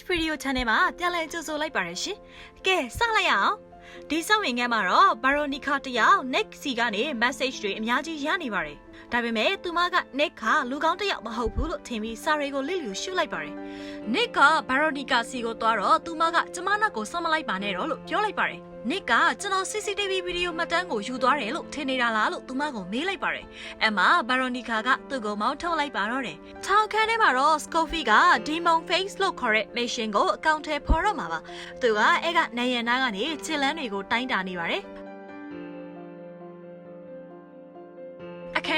Flash Video Channel မှာပြန်လည်ကြိုဆိုလိုက်ပါရရှင်။ကဲစလိုက်ရအောင်။ဒီဆောင်းဝင်ငယ်မှာတော့ Veronica တယောက် Nick စီကနေ message တွေအများကြီးရနေပါတယ်။ ဒါပေမဲ့သူမက Nick ကလူကောင်းတစ်ယောက်မဟုတ်ဘူးလို့ထင်ပြီးစာရီကိုလစ်လျူရှုလိုက်ပါတယ်။ Nick က Veronica စီကိုသွားတော့သူမကကျမနာကိုဆက်မလိုက်ပါနဲ့တော့လို့ပြောလိုက်ပါတယ်။ Nick ကကျွန်တော် CCTV ဗီဒီယိုမှတ်တမ်းကိုယူသွားတယ်လို့ထင်နေတာလားလို့သူမကိုမေးလိုက်ပါတယ်။အမ Veronica ကသူ့ကိုမောင်းထုတ်လိုက်ပါတော့တယ်။ထောင်ခန်းထဲမှာတော့ Scoffy က Demon Face လို့ခေါ်တဲ့ mission ကိုအကောင့်ထဲဖော်တော့မှာပါ။သူကအဲ့ကနိုင်ရန်နာကနေခြေလန်းတွေကိုတိုင်းတာနေပါတယ်။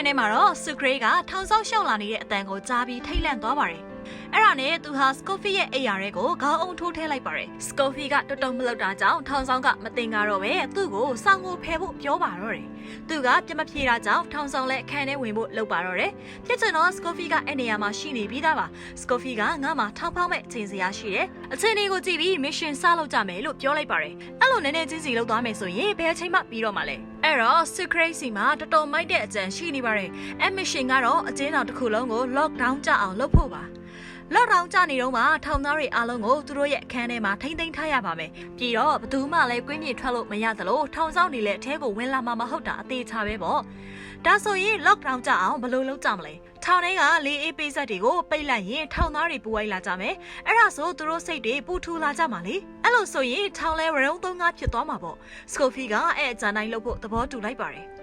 အခန်းထဲမှာတော့ Sucre ကထောင်ဆောက်ရှောက်လာနေတဲ့အတန်ကိုကြားပြီးထိတ်လန့်သွားပါတယ်။အဲ့ဒါနဲ့သူဟာ Scoffy ရဲ့အိမ်ယာတွေကိုခေါင်းအုံထိုးထည့်လိုက်ပါတယ်။ Scoffy ကတော်တော်မလောက်တာကြောင့်ထောင်ဆောင်ကမတင်ကားတော့ပဲသူ့ကိုစောင်းကိုဖယ်ဖို့ပြောပါတော့တယ်။သူကပြမပြေတာကြောင့်ထောင်ဆောင်လည်းအခန်းထဲဝင်ဖို့လုပ်ပါတော့တယ်။ဖြစ်ချင်တော့ Scoffy ကအဲ့နေရာမှာရှိနေပြီးသားပါ။ Scoffy ကငါ့မှာထောင်ဖောက်မဲ့အချိန်စရာရှိတယ်။အချိန်လေးကိုကြည့်ပြီး mission စလုပ်ကြမယ်လို့ပြောလိုက်ပါတယ်။အဲ့လိုနည်းနည်းချင်းစီလုပ်သွားမယ်ဆိုရင်ဘယ်အချိန်မှပြီးတော့မှလဲ။ အဲ့တော့ Secret စီမှာတော်တော်မိုက်တဲ့အကြံရှိနေပါတယ်။အဲ့ mission ကတော့အကျဉ်းတော်တစ်ခုလုံးကို lockdown ကြအောင်လုပ်ဖို့ပါ။လော့ဒေါင်းကြနေတော့မှထောင်သားတွေအားလုံးကိုသူတို့ရဲ့အခန်းထဲမှာထိမ့်သိမ်းထားရပါမယ်။ပြီးတော့ဘသူမှလည်းကွင်းပြေထွက်လို့မရသလိုထောင်ဆောင်နေလက်အထဲကိုဝင်လာမှာမဟုတ်တာအသေးချပဲပေါ့။ဒါဆိုရင် lockdown ကြအောင်ဘယ်လိုလုပ်ကြမလဲ။ ထောင်ထဲကလေးအေးပေးဆက်တွေကိုပိတ်လိုက်ရင်ထောင်သားတွေပူဝိုက်လာကြမယ်။အဲ့ဒါဆိုသူတို့စိတ်တွေပူထူလာကြမှာလေ။အဲ့လိုဆိုရင်ထောင်လဲဝရုံသုံးငါးဖြစ်သွားမှာပေါ့။စကိုဖီကအဲ့အကြံတိုင်းလုပ်ဖို့သဘောတူလိုက်ပါတယ်။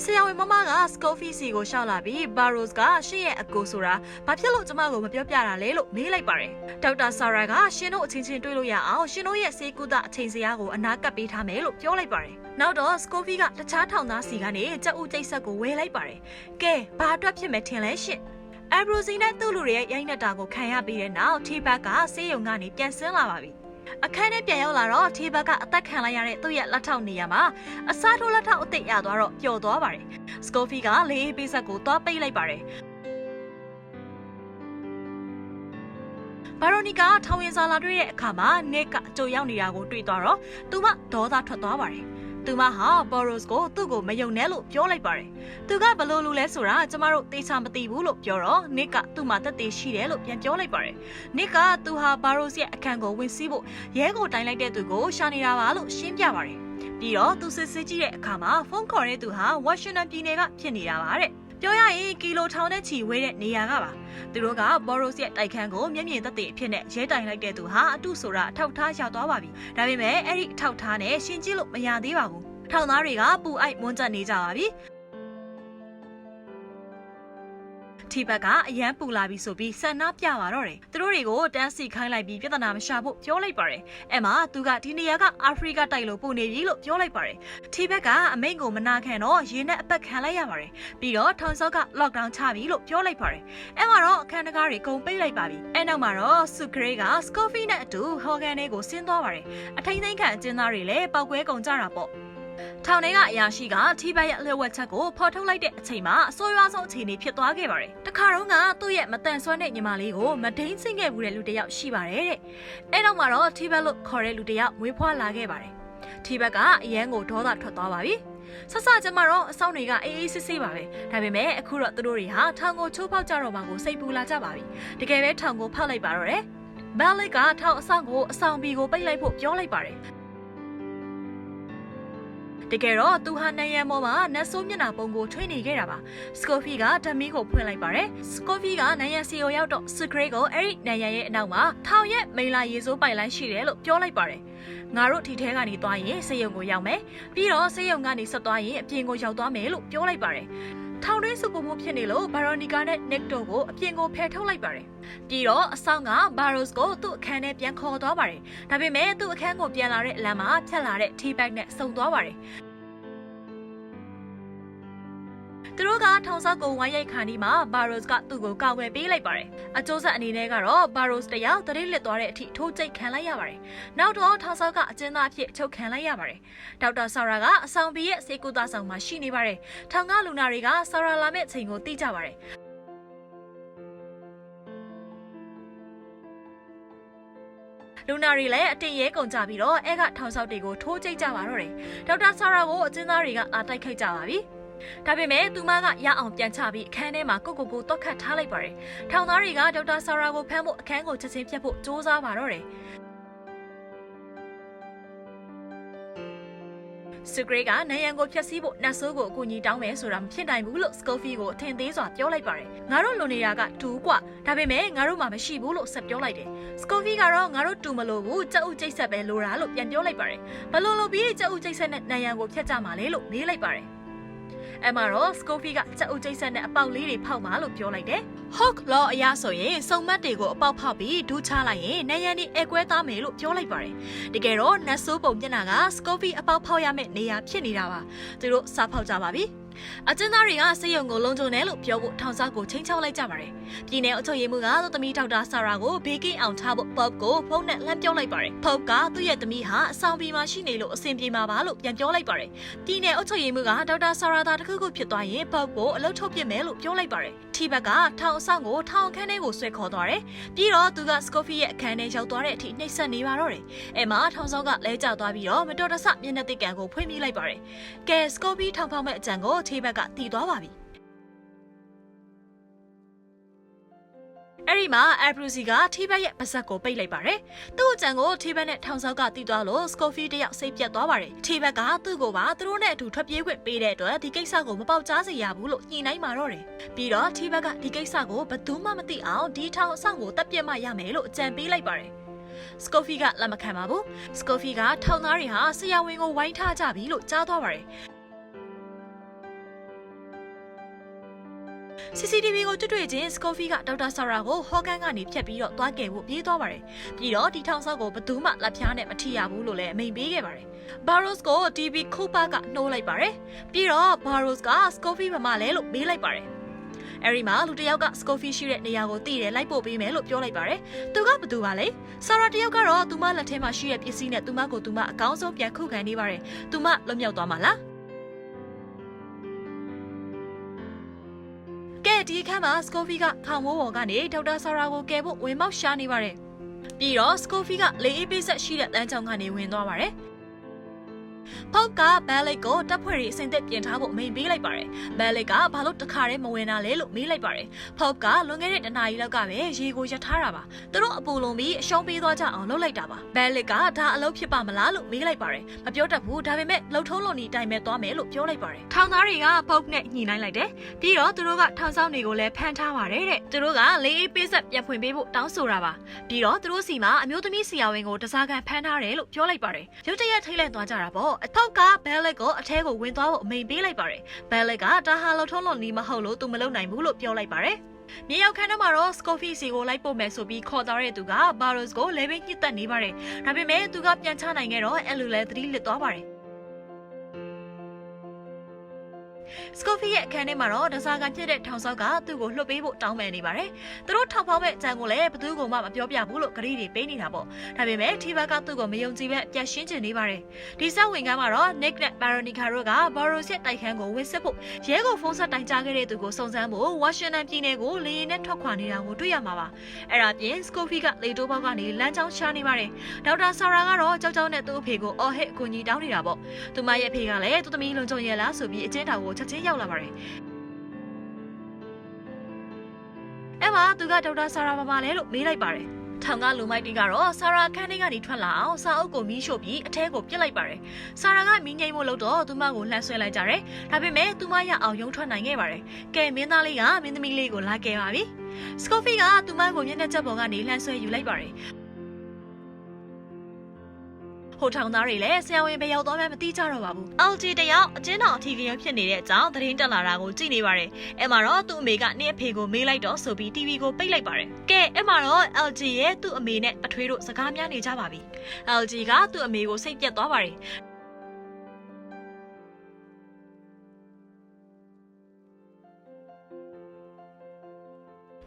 ဆရာဝန်မမကစကိုဖီစီကိုရှောက်လာပြီးဘာရိုစ်ကရှင့်ရဲ့အကိုဆိုတာဘာဖြစ်လို့ကျမကိုမပြောပြတာလဲလို့မေးလိုက်ပါတယ်။ဒေါက်တာဆာရာကရှင်တို့အချင်းချင်းတွေ့လို့ရအောင်ရှင်တို့ရဲ့ဆေးကုသအချိန်စရာကိုအနာကပ်ပေးထားမယ်လို့ပြောလိုက်ပါတယ်။နောက်တော့စကိုဖီကတခြားထောင်သားစီကနေကြက်ဥကျိတ်ဆက်ကိုဝယ်လိုက်ပါတယ်။ကဲဘာအတွက်ဖြစ်မယ်ထင်လဲရှင့်။ a b r o s i နဲ့သူ့လူတွေရဲ့ရိုက်နှက်တာကိုခံရပြီးတဲ့နောက် T-Bag ကဆေးရုံကနေပြန်ဆင်းလာပါပြီ။ အခန်းထဲပြန်ရောက်လာတော့ T-Bag ကအသက်ခံလိုက်ရတဲ့သူ့ရဲ့လက်ထောက်နေရာမှာအစားထိုးလက်ထောက်အစ်စ်ရသွားတော့ပျော်သွားပါတယ်။ Scoffy ကလေးအေးပေးဆက်ကိုသွားပိတ်လိုက်ပါတယ်။ဘာရိုနီကာထောင်ရင်စာလာတွေ့တဲ့အခါမှာ Nick ကအကြိုရောက်နေတာကိုတွေ့သွားတော့သူမဒေါသထွက်သွားပါတယ်။ သူမဟာ Boros ကိုသူ့ကိုမယုံနဲ့လို့ပြောလိုက်ပါတယ်။သူကဘလို့လူလဲဆိုတာကျမတို့သေချာမသိဘူးလို့ပြောတော့ Nick ကသူ့မှာတက်သေးရှိတယ်လို့ပြန်ပြောလိုက်ပါတယ်။ Nick ကသူဟာ Boros ရဲ့အခန်းကိုဝင်စီးဖို့ရဲကိုတိုင်လိုက်တဲ့သူကိုရှာနေတာပါလို့ရှင်းပြပါတယ်။ပြီးတော့သူစစ်စစ်ကြည့်တဲ့အခါမှာဖုန်းခေါ်တဲ့သူဟာဝါရှင်တန်ပြည်နယ်ကဖြစ်နေတာပါတဲ့ ပြောရရင်ကီလိုထောင်နဲ့ချီဝေးတဲ့နေရာကပါသူတို့ကဘော်ရိုစ်ရဲ့တိုက်ခန်းကိုမျက်မြင်သက်သေအဖြစ်နဲ့ရဲတိုင်လိုက်တဲ့သူဟာအတုဆိုတာအထောက်ထားရသွားပါပြီဒါပေမဲ့အဲ့ဒီအထောက်ထားနဲ့ရှင်းကြည့်လို့မရသေးပါဘူးထောင်သားတွေကပူအိုက်မွန်းတက်နေကြပါပြီ တီဘက်ကအရန်ပူလာပြီဆိုပြီးဆန္ဒပြပါတော့တယ်သူတို့တွေကိုတန်းစီခိုင်းလိုက်ပြီးပြဿနာမရှာဖို့ပြောလိုက်ပါတယ်အဲ့မှာသူကဒီနေရာကအာဖရိကတိုက်လို့ပူနေပြီလို့ပြောလိုက်ပါတယ်တီဘက်ကအမိန့်ကိုမနာခံတော့ရေနဲ့အပတ်ခံလိုက်ရပါတယ်ပြီးတော့ထောင်ဆော့က lockdown ချပြီလို့ပြောလိုက်ပါတယ်အဲ့မှာတော့အခန်းတကားတွေကုန်ပိတ်လိုက်ပါပြီအဲ့နောက်မှာတော့စုဂရေးကစကော်ဖီနဲ့အတူဟော်ဂန်တွေကိုဆင်းသွားပါတယ်အထိန်သိမ်းခံအကျဉ်းသားတွေလည်းပောက်ကွဲကုန်ကြတာပေါ့ ထောင်ထဲကအရာရှိကထီဘက်ရဲ့အလျှော့ဝက်ချက်ကိုဖော်ထုတ်လိုက်တဲ့အချိန်မှာအဆိုးရွားဆုံးအခြေအနေဖြစ်သွားခဲ့ပါတယ်။တခါတော့ကသူ့ရဲ့မတန်ဆွမ်းတဲ့ညီမလေးကိုမဒိန်းဆင့်ခဲ့ဘူးတဲ့လူတစ်ယောက်ရှိပါတယ်တဲ့။အဲနောက်မှာတော့ထီဘက်လို့ခေါ်တဲ့လူတစ်ယောက်မွေးဖွားလာခဲ့ပါတယ်။ထီဘက်ကအရန်ကိုဒေါသထွက်သွားပါပြီ။ဆဆကျမတော့အဆောင်တွေကအေးအေးဆေးဆေးပါပဲဒါပေမဲ့အခုတော့သူတို့တွေဟာထောင်ကိုချိုးဖောက်ကြတော့မှကိုစိတ်ပူလာကြပါပြီတကယ်ပဲထောင်ကိုဖောက်လိုက်ပါတော့တယ်ဘယ်လစ်ကထောင်အဆောင်ကိုအဆောင်ဘီကိုပိတ်လိုက်ဖို့ပြောလိုက်ပါတယ် တကယ်တော့သူဟာနိုင်ရန်ပေါ်မှာနတ်ဆိုးမျက်နှာပုံကိုထွေးနေခဲ့တာပါစကိုဖီကဓမီကိုဖွင့်လိုက်ပါတယ်စကိုဖီကနိုင်ရန်စီကိုရောက်တော့စဂရိတ်ကိုအဲ့ဒီနိုင်ရန်ရဲ့အနောက်မှာထောင်ရဲ့မိလာရေစိုးပိုင်လိုင်းရှိတယ်လို့ပြောလိုက်ပါတယ်ငါတို့ဒီထဲကနေသွားရင်စေယုံကိုရောက်မယ်ပြီးတော့စေယုံကနေဆက်သွားရင်အပြင်ကိုရောက်သွားမယ်လို့ပြောလိုက်ပါတယ် ထောင်တွင်းစုပုံမှုဖြစ်နေလို့ဘာရိုနီကာနဲ့နက်တိုကိုအပြင်ကိုဖယ်ထုတ်လိုက်ပါတယ်။ပြီးတော့အဆောင်ကဘာရိုစ်ကိုသူ့အခန်းထဲပြန်ခေါ်သွားပါတယ်။ဒါပေမဲ့သူ့အခန်းကိုပြန်လာတဲ့အလမ်းမှာဖြတ်လာတဲ့ tea bag နဲ့စုံသွားပါတယ်။ သူတို့ကထောင်ဆောက်ကိုဝိုင်းရိုက်ခါနီမှာဘာရိုစ်ကသူ့ကိုကာကွယ်ပေးလိုက်ပါတယ်။အကျိုးဆက်အနေနဲ့ကတော့ဘာရိုစ်တယောက်တရိပ်လစ်သွားတဲ့အထိထိုးကျိတ်ခံလိုက်ရပါတယ်။နောက်တော့ထောင်ဆောက်ကအကျဉ်းသားအဖြစ်ချုပ်ခံလိုက်ရပါတယ်။ဒေါက်တာဆာရာကအဆောင်ဘီရဲ့စေကူတာဆောင်မှာရှိနေပါတယ်။ထောင်ကလူနာတွေကဆာရာလာမဲ့အချိန်ကိုသိကြပါတယ်။လူနာတွေလည်းအတင်ရဲကုန်ကြပြီးတော့အဲကထောင်ဆောက်တွေကိုထိုးကျိတ်ကြပါတော့တယ်။ဒေါက်တာဆာရာကိုအကျဉ်းသားတွေကအာတိုက်ခိုက်ကြပါပြီ။ ဒါပေမဲ့သူမကရအောင်ပြန်ချပြီးအခန်းထဲမှာကိုကိုကိုတော့ခတ်ထားလိုက်ပါတယ်။ထောင်သားတွေကဒေါက်တာဆာရာကိုဖမ်းဖို့အခန်းကိုချက်ချင်းဖျက်ဖို့စူးစမ်းပါတော့တယ်။စဂရေကနိုင်ရန်ကိုဖျက်ဆီးဖို့နတ်ဆိုးကိုအကူအညီတောင်းမယ်ဆိုတာမဖြစ်နိုင်ဘူးလို့စကိုဖီကိုအထင်သေးစွာပြောလိုက်ပါတယ်။ငါတို့လုံနေတာကတူกว่าဒါပေမဲ့ငါတို့မှမရှိဘူးလို့ဆက်ပြောလိုက်တယ်။စကိုဖီကတော့ငါတို့တူမလို့ဘူးကြက်ဥကျိတ်ဆက်ပဲလိုတာလို့ပြန်ပြောလိုက်ပါတယ်။ဘလို့လို့ပြီးကြက်ဥကျိတ်ဆက်နဲ့နိုင်ရန်ကိုဖျက်ကြမှာလေလို့မေးလိုက်ပါတယ်။ အဲ့မှာတော့ Scoffy ကချက်အုပ်ကျိတ်ဆက်နဲ့အပေါက်လေးတွေဖောက်မှာလို့ပြောလိုက်တယ်။ Hawk Law အရာဆိုရင်စုံမတ်တွေကိုအပေါက်ဖောက်ပြီးဒူးချလိုက်ရင်နိုင်ရန်ဒီအကွဲသားမယ်လို့ပြောလိုက်ပါတယ်။တကယ်တော့နတ်ဆိုးပုံမျက်နှာက Scoffy အပေါက်ဖောက်ရမယ့်နေရာဖြစ်နေတာပါ။သူတို့စားဖောက်ကြပါပြီ။ အကျဉ်းသားတွေကစိတ်ယုံကိုလုံးချုံတယ်လို့ပြောဖို့ထောင်စားကိုချင်းချောက်လိုက်ကြပါတယ်။ပြည်နယ်အုပ်ချုပ်ရေးမှူးကသူ့သမီးဒေါက်တာဆာရာကိုဘေးကင်းအောင်ထားဖို့ Pop ကိုဖုန်းနဲ့လှမ်းပြောလိုက်ပါတယ်။ Pop ကသူ့ရဲ့သမီးဟာအဆောင်ပြေမှာရှိနေလို့အဆင်ပြေမှာပါလို့ပြန်ပြောလိုက်ပါတယ်။ပြည်နယ်အုပ်ချုပ်ရေးမှူးကဒေါက်တာဆာရာသာတခုခုဖြစ်သွားရင် Pop ကိုအလုပ်ထုတ်ပစ်မယ်လို့ပြောလိုက်ပါတယ်။ထိဘက်ကထောင်အဆောင်ကိုထောင်အခန်းထဲကိုဆွဲခေါ်သွားတယ်။ပြီးတော့သူက Scoffy ရဲ့အခန်းထဲရောက်သွားတဲ့အထိနှိပ်စက်နေပါတော့တယ်။အဲမှာထောင်ဆောင်ကလဲကျသွားပြီးတော့မတော်တဆမျက်နှာတိကန်ကိုဖွင့်မိလိုက်ပါတယ်။ကဲ Scoffy ထောင်ဖောက်မဲ့အကြံကိုထိဘက်ကတီသွားပါပြီ။ အဲ့ဒီမှာအဘရူစီကထိဘက်ရဲ့ပါဇက်ကိုပိတ်လိုက်ပါတယ်။သူ့အကြံကိုထိဘက်နဲ့ထောင်ဆောက်ကတီးသွားလို့စကိုဖီတယောက်စိတ်ပြတ်သွားပါတယ်။ထိဘက်ကသူ့ကိုပါသူတို့နဲ့အတူထွက်ပြေးခွင့်ပေးတဲ့အတွက်ဒီကိစ္စကိုမပေါက်ကြားစေရဘူးလို့ညှိနှိုင်းมาတော့တယ်။ပြီးတော့ထိဘက်ကဒီကိစ္စကိုဘယ်သူမှမသိအောင်ဒီထောင်အဆောင်ကိုတပ်ပြတ်မှရမယ်လို့အကြံပေးလိုက်ပါတယ်။စကိုဖီကလက်မခံပါဘူး။စကိုဖီကထောင်သားတွေဟာဆရာဝန်ကိုဝိုင်းထားကြပြီလို့ကြားသွားပါတယ်။ CCTV ကိုတွေ့တွေ့ချင်း Scoffy ကဒေါက်တာဆာရာကိုဟော့ကန်ကနေဖြတ်ပြီးတော့သွားကယ်ဖို့ပြေးသွားပါတယ်။ပြီးတော့ဒီထောင်ဆောက်ကိုဘယ်သူမှလက်ဖြားနဲ့မထိရဘူးလို့လည်းအမိန့်ပေးခဲ့ပါတယ်။ Barros ကို TV Cooper ကနှိုးလိုက်ပါတယ်။ပြီးတော့ Barros က Scoffy မမလဲလို့မေးလိုက်ပါတယ်။အဲဒီမှာလူတစ်ယောက်က Scoffy ရှိတဲ့နေရာကိုသိတယ်လိုက်ပို့ပေးမယ်လို့ပြောလိုက်ပါတယ်။သူကဘသူပါလဲ။ဆာရာတယောက်ကတော့သူမလက်ထဲမှာရှိတဲ့ပစ္စည်းနဲ့သူမကိုသူမအကောင်းဆုံးပြန်ခုခံနေပါတယ်။သူမလွတ်မြောက်သွားမှာလား။ ကဲဒီအခန်းမှာစကိုဖီကခေါင်မိုးပေါ်ကနေဒေါက်တာဆာရာကိုကယ်ဖို့ဝင်မောက်ရှာနေပါတယ်။ပြီးတော့စကိုဖီကလေအေးပေးဆက်ရှိတဲ့တန်းချောင်းကနေဝင်သွားပါတယ်။ ပေါက်ကဘဲလိတ်ကိုတပ်ဖွဲ့တွေအစင်သက်ပြင်ထားဖို့အမိန်ပေးလိုက်ပါတယ်။ဘဲလိတ်ကဘာလို့တခါတည်းမဝင်တာလဲလို့မေးလိုက်ပါတယ်။ဖောက်ကလွန်ခဲ့တဲ့တနားရီလောက်ကပဲရေကိုရထားတာပါ။သူတို့အပူလုံးပြီးအရှုံးပေးသွားကြအောင်လုပ်လိုက်တာပါ။ဘဲလိတ်ကဒါအလုပ်ဖြစ်ပါမလားလို့မေးလိုက်ပါတယ်။မပြောတတ်ဘူးဒါပေမဲ့လှုပ်ထုံးလုံးဒီတိုင်ပဲသွားမယ်လို့ပြောလိုက်ပါတယ်။ထောင်သားတွေကဖောက်နဲ့ညှိနှိုင်းလိုက်တယ်။ပြီးတော့သူတို့ကထောင်ဆောင်တွေကိုလည်းဖမ်းထားပါတယ်တဲ့။သူတို့ကလေးအေးပေးဆက်ပြန်ဖွင့်ပေးဖို့တောင်းဆိုတာပါ။ပြီးတော့သူတို့စီမှာအမျိုးသမီးစီယာဝင်ကိုတစားကန်ဖမ်းထားတယ်လို့ပြောလိုက်ပါတယ်။ရုတ်တရက်ထိတ်လန့်သွားကြတာပေါ့။အထောက်ကဘဲလက်ကိုအထဲကိုဝင်သွားဖို့အမိန်ပေးလိုက်ပါတယ်။ဘဲလက်ကဒါဟာလှထုံးလုံးနီးမဟုတ်လို့သူမလုပ်နိုင်ဘူးလို့ပြောလိုက်ပါတယ်။မြေရောက်ခန်းထဲမှာတော့ Scoffy စီကိုလိုက်ပို့မယ်ဆိုပြီးခေါ်သွားတဲ့သူက Barros ကိုလေဘိညှစ်တက်နေပါတယ်။ဒါပေမဲ့သူကပြန်ချနိုင်ခဲ့တော့အဲ့လိုလဲသတိလစ်သွားပါတယ်။ Scoffy ရဲ့အခန်းထဲမှာတော့ဒဇာကန်ဖြစ်တဲ့ထောင်ဆောက်ကသူ့ကိုလှုပ်ပေးဖို့တောင်းပန်နေပါတယ်။သူတို့ထောက်ဖောက်မဲ့အကြံကိုလည်းဘသူ့ကိုမှမပြောပြဘူးလို့ဂရီတွေပေးနေတာပေါ့။ဒါပေမဲ့ Tiva ကသူ့ကိုမယုံကြည်ပဲအပြတ်ရှင်းချင်နေပါတယ်။ဒီဆက်ဝင်ကမ်းမှာတော့ Nick နဲ့ Veronica တို့က Boros ရဲ့တိုက်ခန်းကိုဝင်စစ်ဖို့ရဲကိုဖုန်းဆက်တိုင်ကြားခဲ့တဲ့သူကိုစုံစမ်းဖို့ Washington ပြည်နယ်ကိုလေယာဉ်နဲ့ထွက်ခွာနေတာကိုတွေ့ရမှာပါ။အဲ့ဒါပြင် Scoffy ကလေတိုးပေါက်ကနေလမ်းကြောင်းရှာနေပါတယ်။ဒေါက်တာဆာရာကတော့ကြောက်ကြောက်နဲ့သူ့အဖေကိုအော်ဟစ်အကူအညီတောင်းနေတာပေါ့။သူမရဲ့အဖေကလည်းသူ့သမီးလုံချုံရဲလားဆိုပြီးအကျဉ်းထောင်ကိုချက်ချင်းရောက်လာပါတယ်။အဲ့မှာသူကဒေါက်တာဆာရာပါပါလဲလို့မေးလိုက်ပါတယ်။ထောင်ကလူမိုက်တီကတော့ဆာရာခန်းထဲကနေထွက်လာအောင်စာအုပ်ကိုမီးရှို့ပြီးအထဲကိုပြစ်လိုက်ပါတယ်။ဆာရာကမီးငိမ့်ဖို့လို့တော့သူမကိုလှမ်းဆွဲလိုက်ကြတယ်။ဒါပေမဲ့သူမရအောင်ရုံထွက်နိုင်ခဲ့ပါတယ်။ကဲမင်းသားလေးကမင်းသမီးလေးကိုလာခဲ့ပါပြီ။စကော့ဖီကသူမကိုမျက်နှာချက်ပေါ်ကနေလှမ်းဆွဲယူလိုက်ပါတယ်။ ဟိုထောင်သားတွေလည်းဆရာဝန်ပဲရောက်သွားမှမသိကြတော့ပါဘူး။ LG တယောက်အကျဉ်းတော်အထီးကရုံဖြစ်နေတဲ့အကြောင်းသတင်းတက်လာတာကိုကြည့်နေပါတယ်။အဲ့မှာတော့သူ့အမေကနင့်အဖေကိုမေးလိုက်တော့ဆိုပြီး TV ကိုပိတ်လိုက်ပါတယ်။ကဲအဲ့မှာတော့ LG ရဲ့သူ့အမေနဲ့ပထွေးတို့စကားများနေကြပါပြီ။ LG ကသူ့အမေကိုစိတ်ပြတ်သွားပါတယ်။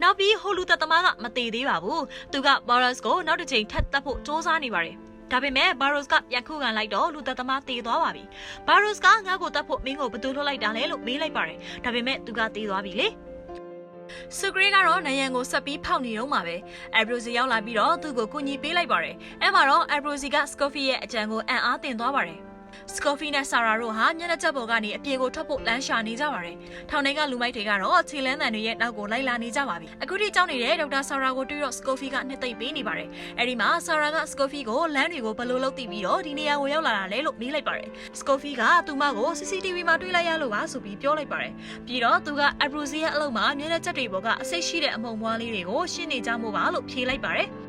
နောက်ပြီးဟိုလူသက်သမားကမသေးသေးပါဘူး။သူက Boros ကိုနောက်တစ်ချိန်ထပ်တက်ဖို့စူးစမ်းနေပါတယ်။ ဒါပေမဲ့ Barros ကပြန်ခုခံလိုက်တော့လူသက်သမားတေသွားပါပြီ။ Barros ကငါ့ကိုတတ်ဖို့မင်းကိုဘယ်သူလှုပ်လိုက်တာလဲလို့မေးလိုက်ပါတယ်။ဒါပေမဲ့သူကတေသွားပြီလေ။ဆူဂရေကတော့နယံကိုဆက်ပြီးဖောက်နေတော့မှာပဲအဘရိုစီရောက်လာပြီးတော့သူ့ကိုကူညီပေးလိုက်ပါတယ်။အဲမှာတော့အဘရိုစီကစကော့ဖီရဲ့အကြံကိုအံ့အားသင်သွားပါတယ်။ စကော်ဖီနဲ့ဆာရာတို့ဟာမျက်နှာချက်ပေါ်ကနေအပြင်ကိုထွက်ဖို့လမ်းရှာနေကြပါတယ်။ထောင်ထဲကလူမိုက်တွေကတော့ခြေလန်းတန်တွေရဲ့နောက်ကိုလိုက်လာနေကြပါပြီ။အခုထိကြောင်းနေတဲ့ဒေါက်တာဆာရာကိုတွေ့တော့စကော်ဖီကနှစ်သိမ့်ပေးနေပါတယ်။အဲဒီမှာဆာရာကစကော်ဖီကိုလမ်းတွေကိုဘယ်လိုလုပ်သိပြီးတော့ဒီနေရာကိုရောက်လာတာလဲလို့မေးလိုက်ပါတယ်။စကော်ဖီကသူမကို CCTV မှာတွေ့လိုက်ရလို့ပါဆိုပြီးပြောလိုက်ပါတယ်။ပြီးတော့သူကအဘရူစီရဲ့အလုံးမှာမျက်နှာချက်တွေပေါ်ကအစိတ်ရှိတဲ့အမုံမွားလေးတွေကိုရှင်းနေကြမှုပါလို့ဖြေလိုက်ပါတယ်။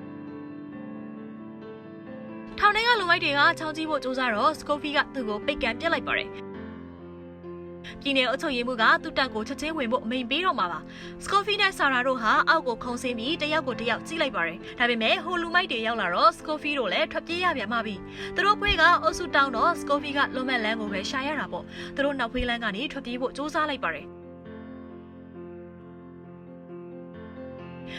ထောင်ထဲကလူမိုက်တွေကချောင်းကြည့်ဖို့ကြိုးစားတော့စကိုဖီကသူ့ကိုပိတ်ကန်ပြစ်လိုက်ပါတယ်။ပြည်နယ်အုပ်ချုပ်ရေးမှူးကသူ့တပ်ကိုချက်ချင်းဝင်ဖို့အမိန့်ပေးတော့မှာပါ။စကိုဖီနဲ့ဆာရာတို့ဟာအောက်ကိုခုန်ဆင်းပြီးတယောက်ကိုတယောက်ကြည့်လိုက်ပါတယ်။ဒါပေမဲ့ဟိုလူမိုက်တွေရောက်လာတော့စကိုဖီတို့လည်းထွက်ပြေးရပြန်ပါပြီ။သူတို့ဖွေးကအုပ်စုတောင်းတော့စကိုဖီကလွန်မဲ့လန်းကိုပဲရှာရတာပေါ့။သူတို့နောက်ဖွေးလန်းကနေထွက်ပြေးဖို့ကြိုးစားလိုက်ပါတယ်။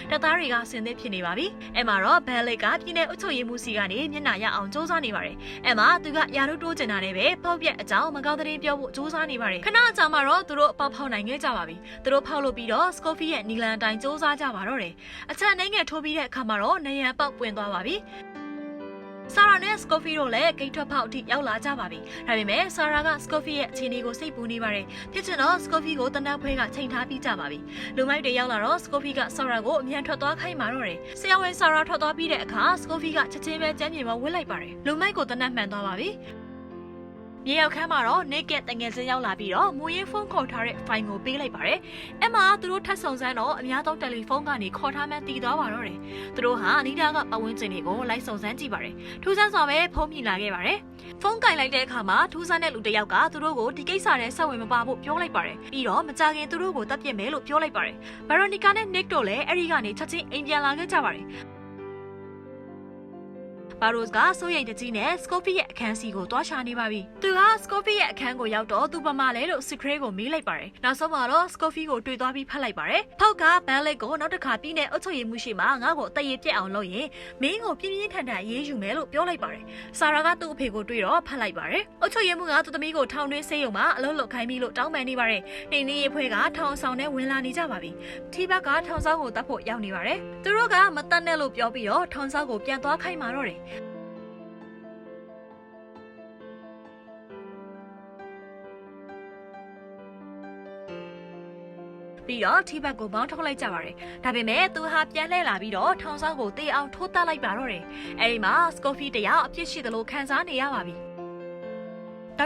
တပ်သားတွေကဆင်သစ်ဖြစ်နေပါပြီ။အဲမှာတော့ဘယ်လစ်ကပြည်내အုပ်ချုပ်ရေးမှူးစီကနေမျက်နှာရအောင်စူးစမ်းနေပါတယ်။အဲမှာသူကယာတို့တိုးကျင်တာနဲ့ပဲပေါက်ပြက်အကြောင်းမကောင်းသတင်းပြောဖို့စူးစမ်းနေပါတယ်။ခဏအကြာမှာတော့သူတို့အပေါက်ဖောက်နိုင်ခဲ့ကြပါပြီ။သူတို့ဖောက်လို့ပြီးတော့စကော်ဖီရဲ့နီလန်တိုင်းစူးစမ်းကြပါတော့တယ်။အချက်နှိမ့်ငယ်ထိုးပြီးတဲ့အခါမှာတော့နေရန်ပေါက်ပွင့်သွားပါပြီ။ ဆာရာနဲ့စကော်ဖီတို့လည်းဂိတ်ထွက်ဖောက်အထိရောက်လာကြပါပြီ။ဒါပေမဲ့ဆာရာကစကော်ဖီရဲ့အခြေအနေကိုစိတ်ပူနေပါတယ်။ဖြစ်ချင်တော့စကော်ဖီကိုတနက်ဖွဲကချိန်ထားပြီးကြပါပြီ။လူမိုက်တွေရောက်လာတော့စကော်ဖီကဆာရာကိုအမြန်ထွက်သွားခိုင်းမာတော့တယ်။ဆရာဝန်ဆာရာထွက်သွားပြီးတဲ့အခါစကော်ဖီကချက်ချင်းပဲကြမ်းမြေမှာဝစ်လိုက်ပါတယ်။လူမိုက်ကိုတနက်မှန်သွားပါပြီ။ မြေရောက်ခန်းမှာတော့ naked တငယ်ချင်းရောက်လာပြီးတော့မူရင်းဖုန်းခေါ်ထားတဲ့ file ကိုပေးလိုက်ပါတယ်။အဲ့မှာသူတို့ထပ်ဆောင်စမ်းတော့အများသောတယ်လီဖုန်းကနေခေါ်ထားမှန်းတည်သွားပါတော့တယ်။သူတို့ဟာအနီးနားကပတ်ဝန်းကျင်တွေကိုလိုက်ဆောင်စမ်းကြည့်ပါတယ်။ထူးဆန်းစွာပဲဖုန်းမြင်လာခဲ့ပါတယ်။ဖုန်းကင်လိုက်တဲ့အခါမှာထူးဆန်းတဲ့လူတစ်ယောက်ကသူတို့ကိုဒီကိစ္စနဲ့ဆက်ဝင်မပါဖို့ပြောလိုက်ပါတယ်။ပြီးတော့မကြခင်သူတို့ကိုတပ်ပစ်မယ်လို့ပြောလိုက်ပါတယ်။ဗရိုနီကာနဲ့ Nick တို့လည်းအဲ့ဒီကနေချက်ချင်းအိမ်ပြန်လာခဲ့ကြပါတယ်။ ဘာရိုစ်ကစိုးရိမ်တကြီးနဲ့စကော်ဖီရဲ့အခန်းစီကိုတွားရှာနေပါပြီ။သူကစကော်ဖီရဲ့အခန်းကိုရောက်တော့သူပမာလဲလို့စခရေးကိုမေးလိုက်ပါတယ်။နောက်ဆုံးမှာတော့စကော်ဖီကိုတွေ့သွားပြီးဖတ်လိုက်ပါတယ်။ဖောက်ကဘန်လက်ကိုနောက်တစ်ခါပြီးနေအုပ်ချုပ်ရေးမှုရှိမှငါ့ကိုအတရေပြက်အောင်လုပ်ရင်မင်းကိုပြင်းပြင်းထန်ထန်အေးယူမယ်လို့ပြောလိုက်ပါတယ်။ဆာရာကသူ့အဖေကိုတွေ့တော့ဖတ်လိုက်ပါတယ်။အုပ်ချုပ်ရေးမှုကသူ့သမီးကိုထောင်တွင်းဆေးရုံမှာအလုပ်လုပ်ခိုင်းပြီးလို့တောင်းပန်နေပါတယ်။နေနေရေးဖွဲကထောင်ဆောင်နဲ့ဝင်လာနေကြပါပြီ။ထီဘက်ကထောင်ဆောင်ကိုတတ်ဖို့ရောက်နေပါတယ်။သူတို့ကမတတ်နဲ့လို့ပြောပြီးတော့ထောင်ဆောင်ကိုပြန်သွားခိုင်းมาတော့တယ်။ ပြီးတော့ထိဘက်ကိုမောင်းထုတ်လိုက်ကြပါတယ်။ဒါပေမဲ့သူဟာပြန်လှည့်လာပြီးတော့ထောင်ဆောင်ကိုတေးအောင်ထိုးတက်လိုက်ပါတော့တယ်။အဲဒီမှာစကော်ဖီတယောက်အပြစ်ရှိသလိုခံစားနေရပါပြီ။ဒေါ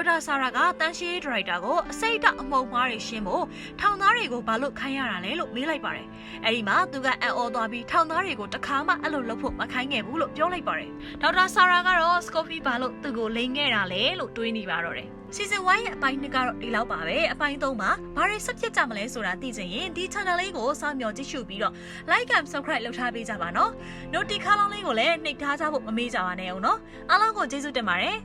က်တာဆာရာကတန်ရှင်းဒရိုက်တာကိုအစိတ်တအမှုံမားတွေရှင်းဖို့ထောင်သားတွေကိုဘာလို့ခိုင်းရတာလဲလို့မေးလိုက်ပါတယ်။အဲဒီမှာသူကအံ့ဩသွားပြီးထောင်သားတွေကိုတခါမှအဲ့လိုလုပ်ဖို့မခိုင်းခဲ့ဘူးလို့ပြောလိုက်ပါတယ်။ဒေါက်တာဆာရာကတော့စကော်ဖီဘာလို့သူ့ကိုလိန်ခဲ့တာလဲလို့တွေးနေပါတော့တယ်။ Season 1ရဲ့အပိုင်း2ကတော့ဒီလောက်ပါပဲအပိုင်း3မှာဘာတွေဆက်ဖြစ်ကြမလဲဆိုတာသိချင်ရင်ဒီ channel လေးကိုစောင့်မျှော်ကြည့်ရှုပြီးတော့ like and subscribe လုပ်ထားပေးကြပါနော် notification လေးကိုလည်းနှိပ်ထားကြဖို့မမေ့ကြပါနဲ့အောင်နော်အားလုံးကိုကျေးဇူးတင်ပါတယ်